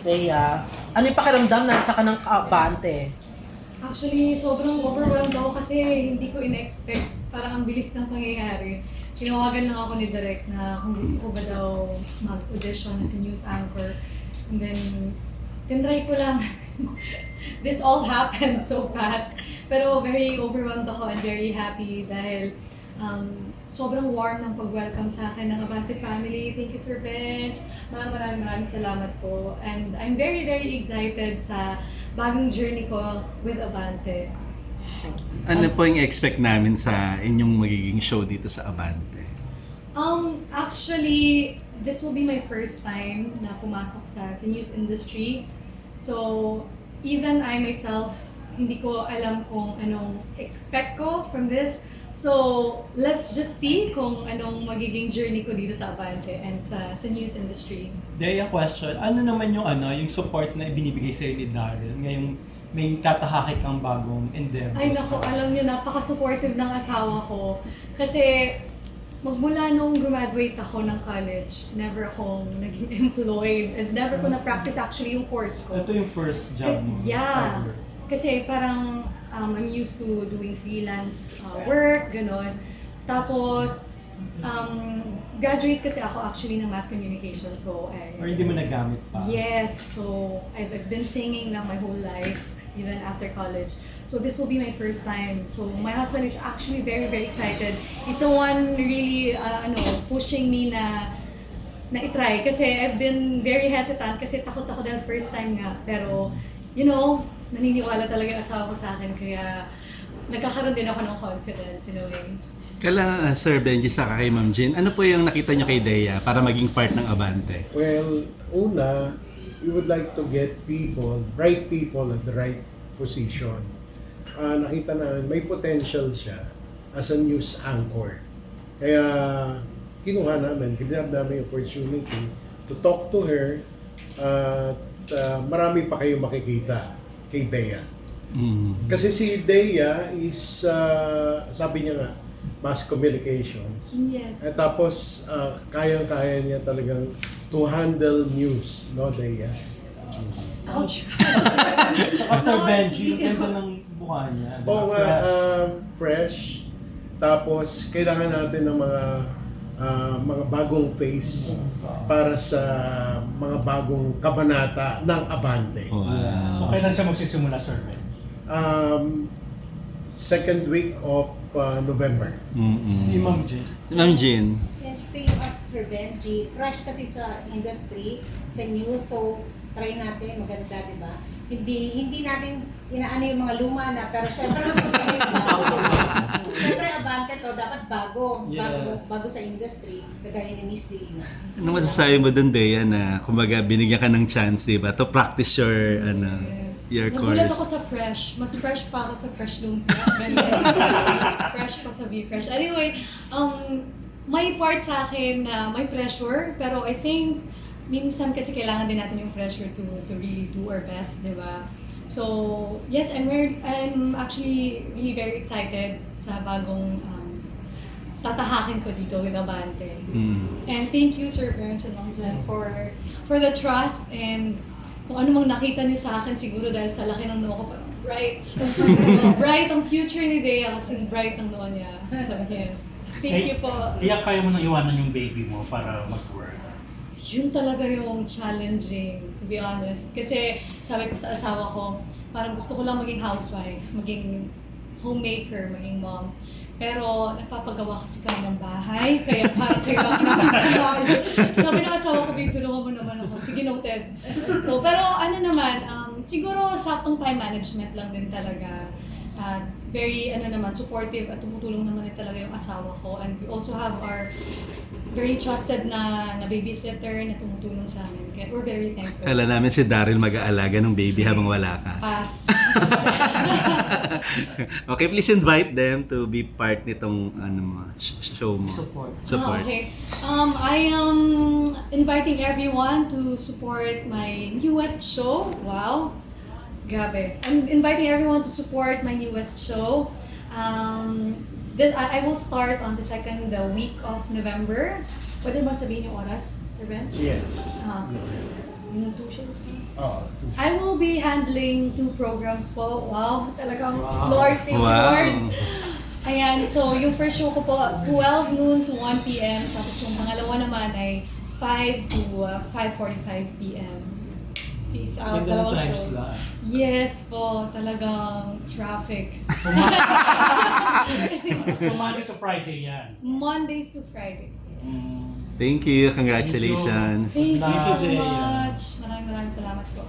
Thea. Ano yung pakiramdam na nasa ka ng? Actually, sobrang overwhelmed ako kasi hindi ko in-expect. Parang ang bilis ng pangyayari. Tinawagan lang ako ni Direk na kung gusto ko ba daw mag-audition as a news anchor. And then, tinry ko lang. This all happened so fast. Pero very overwhelmed ako and very happy dahil um, sobrang warm ng pag-welcome sa akin ng Abante family. Thank you, Sir Bench. Maraming maraming maraming salamat po. And I'm very, very excited sa bagong journey ko with Abante. Ano po yung expect namin sa inyong magiging show dito sa Abante? Um, actually, this will be my first time na pumasok sa, sa news industry. So, even I myself, hindi ko alam kung anong expect ko from this. So, let's just see kung anong magiging journey ko dito sa Abante and sa, sa news industry. Dea, question. Ano naman yung ano, yung support na ibinibigay sa'yo ni Daryl ngayong may tatahakik kang bagong endeavors? Ay nako, alam niyo, napaka-supportive ng asawa ko. Kasi magmula nung graduate ako ng college, never akong naging employed and never ko na-practice actually yung course ko. Ito yung first job mo. Yeah. ever. Kasi parang um, I'm used to doing freelance uh, work, ganon. Tapos, um, graduate kasi ako actually ng mass communication. So, I, Or hindi mo nagamit pa? Yes, so I've, I've been singing now my whole life, even after college. So this will be my first time. So my husband is actually very, very excited. He's the one really, uh, ano, pushing me na na itry. Kasi I've been very hesitant kasi takot ako dahil first time nga. Pero, you know, naniniwala talaga yung asawa ko sa akin. Kaya nagkakaroon din ako ng confidence in a way. Kala uh, Sir Benji sa kay Ma'am Jean, ano po yung nakita niyo kay Dea para maging part ng Abante? Well, una, we would like to get people, right people at the right position. Ah, nakita namin may potential siya as a news anchor. Kaya kinuha namin, kinab namin yung opportunity to talk to her at ah, marami pa kayo makikita kay Bea. Mm. Kasi si Dea is, ah, sabi niya nga, mass communications. Yes. At tapos, ah, kayang-kaya niya talagang to handle news, no, Dea? Ouch. No, Benji, ang ganda ng mukha niya. Oo nga, Fresh. ah, fresh. Tapos, kailangan natin ng mga ah, mga bagong face para sa mga bagong kabanata ng Abante. Wow. So, kailan siya magsisimula, Sir Ben? Um, second week of ah, November. Mm-mm. Si Ma'am J. Ma'am Jean, Yes, same as Sir Benji. Fresh kasi sa industry, sa news, so try natin, maganda, di ba? Hindi hindi natin inaano yung mga luma na, pero syempre mas maganda yung bago, di ba? Syempre, abante to, dapat bago, bago, Yes. bago sa industry, kagaya ni Miss Dilima. ano masasabi mo dun Dea na kumbaga binigyan ka ng chance, di ba, to practice your ano, your Nagulat ako course? sa fresh. Mas fresh pa ako sa fresh lumpia. Mas fresh pa sa Be Fresh. Anyway, um, may part sa akin na may pressure, pero I think minsan kasi kailangan din natin yung pressure to to really do our best, di ba? So, yes, I'm very, I'm actually really very excited sa bagong um, tatahakin ko dito with Abante. Mm. And thank you, Sir Ernst and Ma'am Jen, for, for the trust and kung ano mang nakita niyo sa akin, siguro dahil sa laki ng noo ko, parang bright. bright ang future ni Dea kasi bright ang noo niya. So, yes. Thank you po. Iyak kaya mo nang iwanan yung baby mo para mag-work. Yun talaga yung challenging, to be honest. Kasi sabi ko sa asawa ko, parang gusto ko lang maging housewife, maging homemaker, maging mom. Pero napapagawa kasi kami ng bahay, kaya parang kailangan natin Sabi ng asawa ko, babe, tulungan mo naman ako. Sige, noted. So, pero ano naman, um, siguro saktong time management lang din talaga. At very, ano naman, supportive at tumutulong naman din talaga yung asawa ko. And we also have our very trusted na na babysitter na tumutulong sa amin. Kaya we're very thankful. Kala namin si Daryl mag-aalaga ng baby habang wala ka. Pass. okay, please invite them to be part nitong ano mo, sh- show mo. Support. Support. Ah, okay. Um, I am inviting everyone to support my newest show. Wow. Grabe. I'm inviting everyone to support my newest show. Um, this, I, I will start on the second uh, week of November. Pwede ba sabihin yung oras, Sir Ben? Yes. Ah. Yung two shows pa. Oo. I will be handling two programs po. Wow, talagang Wow. Lord, thank you, Lord. Wow. Ayan, so yung first show ko po, 12 noon to 1 p.m. Tapos yung pangalawa naman ay 5 to uh, 5.45 p.m. Peace out, Ganda ng dalawang time slot. Yes po, talagang traffic. So Monday to Friday yan. Mondays to Friday. Thank you. Congratulations. Thank you so much. Maraming maraming salamat po.